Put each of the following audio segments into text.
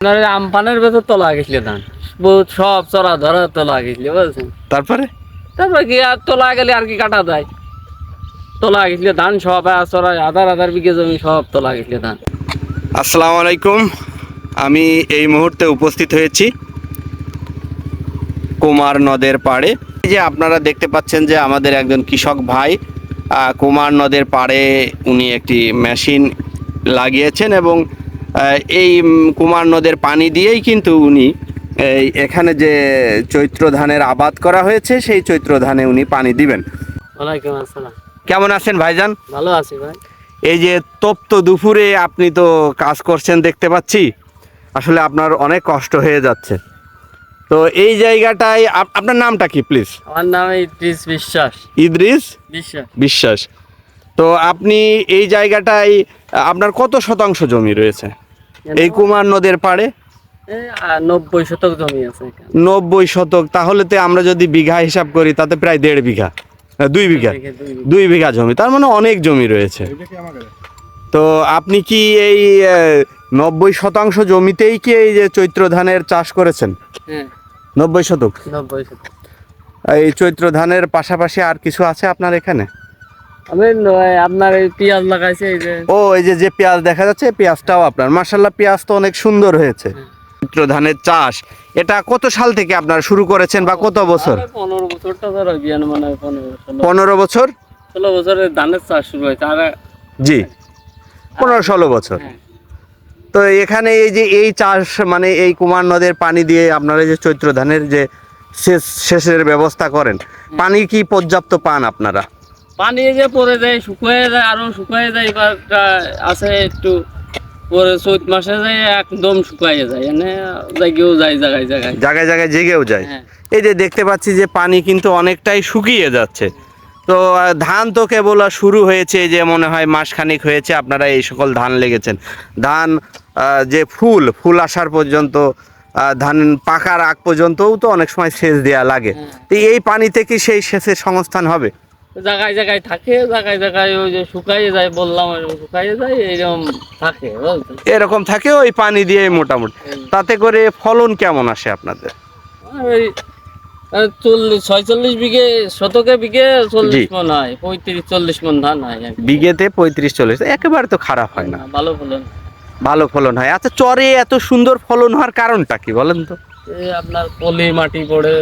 আপনার আমপানের ভেতর তোলা গেছিল ধান। বহুত সব চড়া ধরা তোলা গেছিল বুঝছেন? তারপরে? তারপর কি আর তোলা গেলে আর কি কাটা যায়? তোলা গেছিল ধান সব চড়া আধার আধার বিঘে জমি সব তোলা গেছিল ধান। আসসালামু আলাইকুম। আমি এই মুহূর্তে উপস্থিত হয়েছি কুমার নদের পাড়ে। এই যে আপনারা দেখতে পাচ্ছেন যে আমাদের একজন কৃষক ভাই আহ, কুমার নদের পাড়ে উনি একটি মেশিন লাগিয়েছেন এবং এই কুমার নদের পানি দিয়েই কিন্তু উনি এই এখানে যে চৈত্র ধানের আবাদ করা হয়েছে সেই চৈত্র ধানে উনি পানি দিবেন। কেমন আছেন ভাইজান? ভালো আছি ভাই। এই যে তপ্ত দুপুরে আপনি তো কাজ করছেন দেখতে পাচ্ছি আসলে আপনার অনেক কষ্ট হয়ে যাচ্ছে। তো এই জায়গাটায় আপ- আপনার নামটা কি প্লিজ আমার নাম ইদ্রিস বিশ্বাস। ইদ্রিস? বিশ্বাস। বিশ্বাস। তো আপনি এই জায়গাটায় আপনার কত শতাংশ জমি রয়েছে? এই কুমার নদের পাড়ে? নব্বই শতক জমি আছে নব্বই শতক তাহলে তো আমরা যদি বিঘা হিসাব করি তাতে প্রায় দেড় বিঘা দুই বিঘা দুই বিঘা। জমি তার মানে অনেক জমি রয়েছে। তো আপনি কি এই নব্বই শতাংশ জমিতেই কি এই যে চৈত্র ধানের চাষ করেছেন? হ্যাঁ। নব্বই শতক? নব্বই শতক। এই চৈত্র ধানের পাশাপাশি আর কিছু আছে আপনার এখানে? আমি নয়, আপনার এই পেঁয়াজ লাগাইছে এই যে। ও এই যে যে পেঁয়াজ দেখা যাচ্ছে পেঁয়াজটাও আপনার। মার্শাল্লাহ পেঁয়াজ তো অনেক সুন্দর হয়েছে। চৈত্র ধানের চাষ এটা কত সাল থেকে আপনারা শুরু করেছেন বা কত বছর? পনেরো বছরটা ধর বিয়ান মানে পনেরো ষোলো বছর? ষোলো বছরে ধানের চাষ শুরু হয়েছে আর জি। পনেরো ষোলো বছর। হ্যাঁ, তো এখানে এই যে এই চাষ মানে এই কুমার নদের পানি দিয়ে আপনারা যে চৈত্র ধানের যে শেষ শেষের ব্যবস্থা করেন পানি কি পর্যাপ্ত পান আপনারা? পানি যে পরে যায় শুকিয়ে যায় আরও শুকিয়ে যায় এবারটা আছে একটু পরে চৈত মাসে যায় একদম শুকিয়ে যায় এনে জায়গাও যায় জায়গায় জায়গায় জায়গায় জায়গায় জেগেও যায়। হ্যাঁ। এই যে দেখতে পাচ্ছি যে পানি কিন্তু অনেকটাই শুকিয়ে যাচ্ছে। তো ধান তো কেবল শুরু হয়েছে যে মনে হয় মাসখানিক হয়েছে আপনারা এই সকল ধান লেগেছেন। ধান যে ফুল ফুল আসার পর্যন্ত ধান পাকার আগ পর্যন্তও তো অনেক সময় সেচ দেওয়া লাগে। হ্যাঁ। এই পানিতে কি সেই সেচের সংস্থান হবে? জায়গায় জায়গায় থাকে জায়গায় জায়গায় ওই যে শুকাইয়ে যায় বললাম শুকাইয়ে যায় এরকম থাকে এরকম থাকে ওই পানি দিয়ে মোটামুটি। তাতে করে ফলন কেমন আসে আপনাদের? ওই চল্লিশ ছয়চল্লিশ বিঘে শতকে বিঘে চল্লিশ মন হয় পঁয়ত্রিশ চল্লিশ মন ধান হয় বিঘেতে পঁয়ত্রিশ চল্লিশ একেবারে তো খারাপ হয় না। ভালো ফলন। ভালো ফলন হয়। আচ্ছা চরে এত সুন্দর ফলন হওয়ার কারণটা কি বলেন তো? আপনার পলি মাটি পড়ে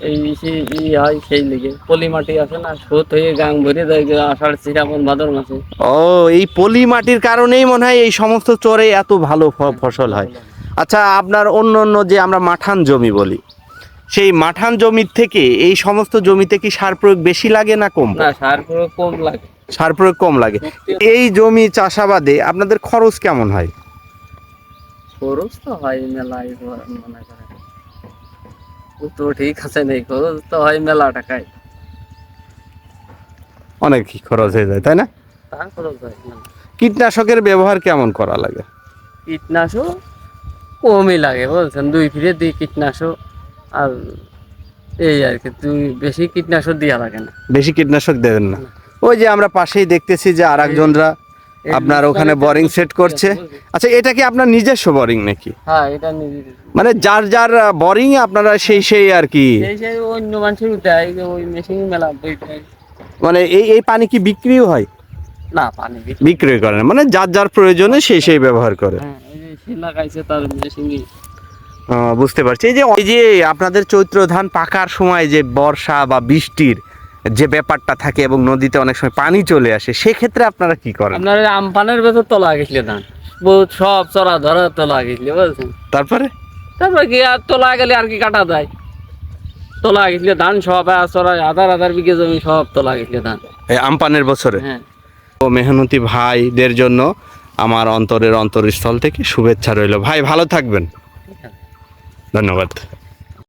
এই সে- ই হয় সেই লিগে। পলি মাটি আছে না সোত হয়ে গাং ভরে যায় আষাঢ় শ্রাবণ ভাদর মাসে। ও এই পলি মাটির কারণেই মনে হয় এই সমস্ত চরে এত ভালো ফসল হয়। আচ্ছা আপনার অন্য অন্য যে আমরা মাঠান জমি বলি সেই মাঠান জমির থেকে এই সমস্ত জমিতে কি সার প্রয়োগ বেশি লাগে না কম? না সার প্রয়োগ কম লাগে। সার প্রয়োগ কম লাগে। এই জমি চাষাবাদে আপনাদের খরচ কেমন হয়? খরচ তো হয় মেলায় মনে করে ও তো ঠিক আছে নেই খরচ তো হয় মেলা টাকায়। অনেক খরচ হয়ে যায় তাই না? তা খরচ হয়। কীটনাশকের ব্যবহার কেমন করা লাগে? কীটনাশক কমই লাগে বলছেন দুই ফিরে দুই কীটনাশক আর এই আর কি দুই বেশি কীটনাশক দেওয়া লাগে না। বেশি কীটনাশক দেবেন না। ওই যে আমরা পাশেই দেখতেছি যে আর একজনরা আপনার ওখানে বোরিং সেট করছে? আচ্ছা এটা কি আপনার নিজস্ব বোরিং নাকি? হ্যাঁ এটা মানে যার যার বোরিং আপনারা সেই সেই আর কি? সেই সেই অন্য মানুষের দেয় ওই মেশিন মেলা মানে এই এই পানি কি বিক্রিও হয়? না পানি বিক্রি করে না মানে যার যার প্রয়োজনে সেই সেই ব্যবহার করে। হ্যাঁ তার মেশিনই বুঝতে পারছি। এই যে এই যে আপনাদের চৈত্র ধান পাকার সময় যে বর্ষা বা বৃষ্টির যে ব্যাপারটা থাকে এবং নদীতে অনেক সময় পানি চলে আসে সেক্ষেত্রে আপনারা কি করেন? আপনার আমপানের ভেতর তোলা গেছিল ধান বহুত সব চড়া ধরা তোলা গেছিল বুঝছেন? তারপরে? তারপরে কি আর তোলা গেলে আর কি কাটা যায়? তোলা গেছিল ধান সব আর চড়া আধার আধার বিঘে জমি সব তোলা গেছিল ধান এই আমপানের বছরে? হ্যাঁ। ও মেহনতি ভাইদের জন্য আমার অন্তরের অন্তরস্থল থেকে শুভেচ্ছা রইল। ভাই ভালো থাকবেন। ধন্যবাদ।